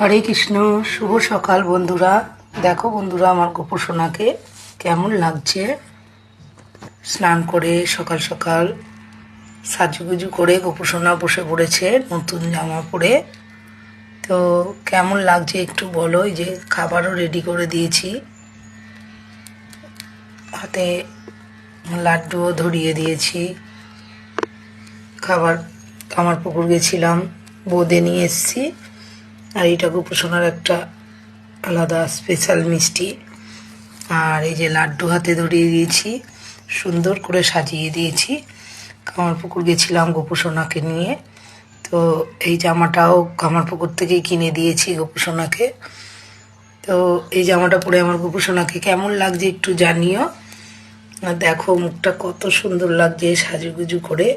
হরে কৃষ্ণ, শুভ সকাল বন্ধুরা। দেখো বন্ধুরা আমার গোপোষণাকে কেমন লাগছে? স্নান করে, সকাল সকাল সাজুগুজু করে গোপোষণা বসে পড়েছে নতুন জামা পরে। তো কেমন লাগছে একটু বলো, এই যে খাবারও রেডি করে দিয়েছি। হাতে লাড্ডুও ধরিয়ে দিয়েছি। খাবার কামার পুকুর গেছিলাম, বোঁদে নিয়ে এসেছি। আর এইটা গোপোষণার একটা আলাদা স্পেশাল মিষ্টি। আর এই যে লাড্ডু হাতে ধরিয়ে দিয়েছি, সুন্দর করে সাজিয়ে দিয়েছি। কামারপুকুর গেছিলাম গোপোষণাকে নিয়ে। তো এই জামাটাও কামারপুকুর থেকেই কিনে দিয়েছি গোপোষণাকে। তো এই জামাটা পরে আমার গোপোষণাকে কেমন লাগছে একটু জানিও। আর দেখো মুখটা কত সুন্দর লাগছে সাজুগুজু করে।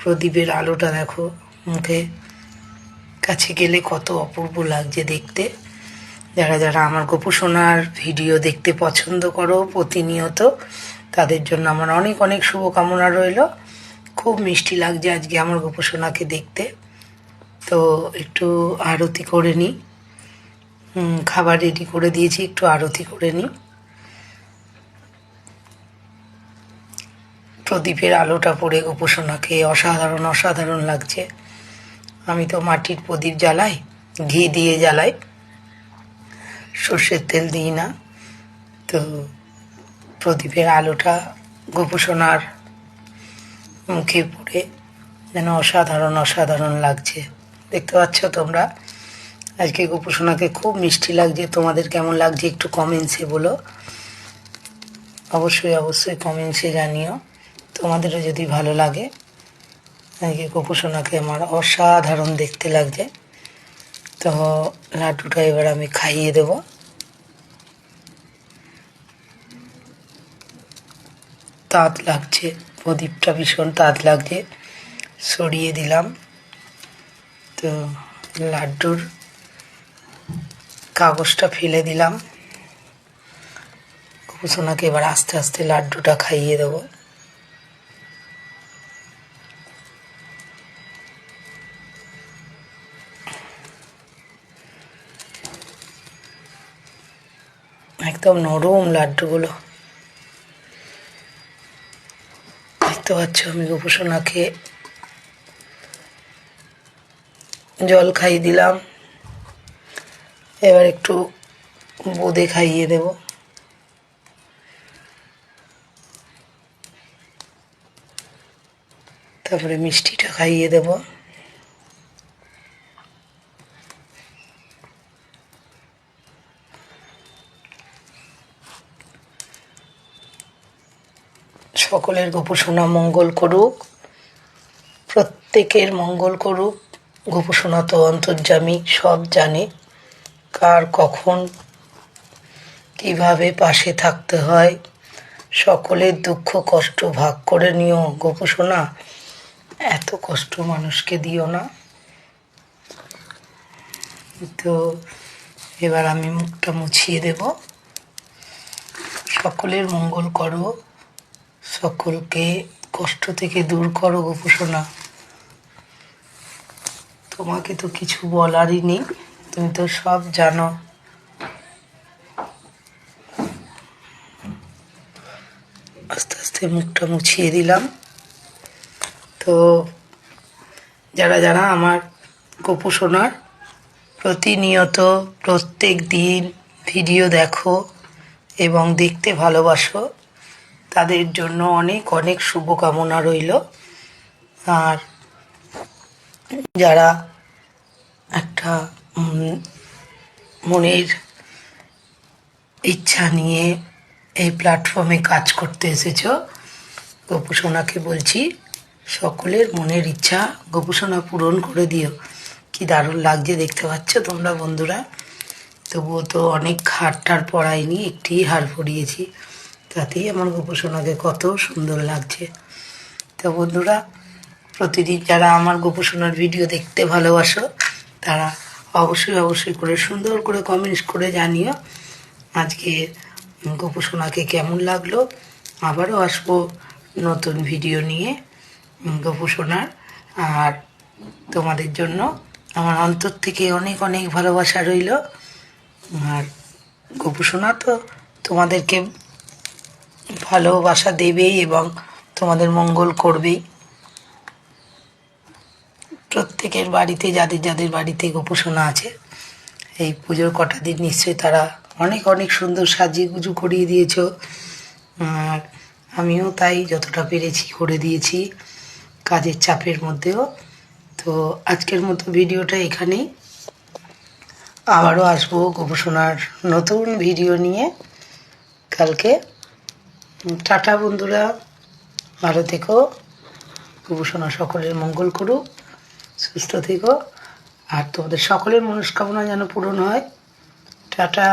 প্রদীপের আলোটা দেখো মুখে। কাছে গেলে কত অপূর্ব লাগছে দেখতে। যারা যারা আমার গোপোষণার ভিডিও দেখতে পছন্দ করো প্রতিনিয়ত, তাদের জন্য আমার অনেক অনেক শুভকামনা রইল। খুব মিষ্টি লাগছে আজকে আমার গোপোষণাকে দেখতে। তো একটু আরতি করে নিই খাবার রেডি করে দিয়েছি, একটু আরতি করে নিই প্রদীপের আলোটা পড়ে গোপোষণাকে অসাধারণ অসাধারণ লাগছে। আমি তো মাটির প্রদীপ জ্বালাই, ঘি দিয়ে জ্বালাই। সর্ষের তেল দিই না। তো প্রদীপের আলোটা গোপোষণার মুখে পড়ে যেন অসাধারণ অসাধারণ লাগছে। দেখতে পাচ্ছ তোমরা? আজকে গোপোষণাকে খুব মিষ্টি লাগছে। তোমাদের কেমন লাগছে একটু কমেন্টসে বলো। অবশ্যই অবশ্যই কমেন্টসে জানিও। তোমাদেরও যদি ভালো লাগে আজকে গোপোষণাকে আমার অসাধারণ দেখতে লাগছে। তো লাড্ডুটা এবার আমি খাইয়ে দেব। তাঁত লাগছে, প্রদীপটা ভীষণ তাঁত লাগছে, সরিয়ে দিলাম। তো লাড্ডুর কাগজটা ফেলে দিলাম। গোপোষণাকে এবার আস্তে আস্তে লাড্ডুটা খাইয়ে দেবো। একদম নরম লাড্ডুগুলো। দেখতে পাচ্ছ আমি গোপোষণাকে জল খাইয়ে দিলাম। এবার একটু বোঁদে খাইয়ে দেব। তারপরে মিষ্টিটা খাইয়ে দেবো। সকলের গোপোষণা মঙ্গল করুক। প্রত্যেকের মঙ্গল করুক। গোপোষণা তো অন্তর্যামী, সব জানে। কার কখন কীভাবে পাশে থাকতে হয়। সকলের দুঃখ, কষ্ট ভাগ করে নিও। গোপোষণা এত কষ্ট মানুষকে দিও না। তো এবার আমি মুখটা মুছিয়ে দেব। সকলের মঙ্গল করো। সকলকে কষ্ট থেকে দূর করো গোপোষণা তোমাকে তো কিছু বলারই নেই, তুমি তো সব জানো। আস্তে আস্তে মুখটা মুছিয়ে দিলাম। তো যারা যারা আমার গোপোষণার প্রতিনিয়ত প্রত্যেক দিন ভিডিও দেখো এবং দেখতে ভালোবাসো তাদের জন্য অনেক অনেক শুভকামনা রইল। আর যারা একটা মনের ইচ্ছা নিয়ে এই প্ল্যাটফর্মে কাজ করতে এসেছ, গোপুসোনাকে বলছি, সকলের মনের ইচ্ছা গোপুসোনা পূরণ করে দিও। কি দারুণ লাগছে দেখতে পাচ্ছ তোমরা বন্ধুরা। তবুও তো অনেক হার টার পড়াইনি, একটি হার পরিয়েছি তাতেই আমার গোপোষণাকে কত সুন্দর লাগছে। তো বন্ধুরা, প্রতিদিন যারা আমার গোপোষণার ভিডিও দেখতে ভালোবাসো, তারা অবশ্যই অবশ্যই করে, সুন্দর করে কমেন্টস করে জানিও আজকে গোপোষণাকে কেমন লাগল। আবারও আসব নতুন ভিডিও নিয়ে গোপোষণার আর তোমাদের জন্য আমার অন্তর থেকে অনেক অনেক ভালোবাসা রইল। আর গোপুসোনা তো তোমাদেরকে ভালোবাসা দেবেই এবং তোমাদের মঙ্গল করবেই। প্রত্যেকের বাড়িতে, যাদের যাদের বাড়িতে গোপোষণা আছে, এই পুজোর কটা দিন নিশ্চয়ই তারা অনেক অনেক সুন্দর সাজিয়ে গুজু করিয়ে দিয়েছ। আর আমিও তাই যতটা পেরেছি করে দিয়েছি কাজের চাপের মধ্যেও। তো আজকের মতো ভিডিওটা এখানেই। আবারও আসব গোপসোনার নতুন ভিডিও নিয়ে। কালকে টাটা বন্ধুরা, ভালো থেকো উপাসনা সকলের, মঙ্গল করুক, সুস্থ থেকো, আর তোমাদের সকলের মনস্কামনা যেন পূরণ হয়। টাটা।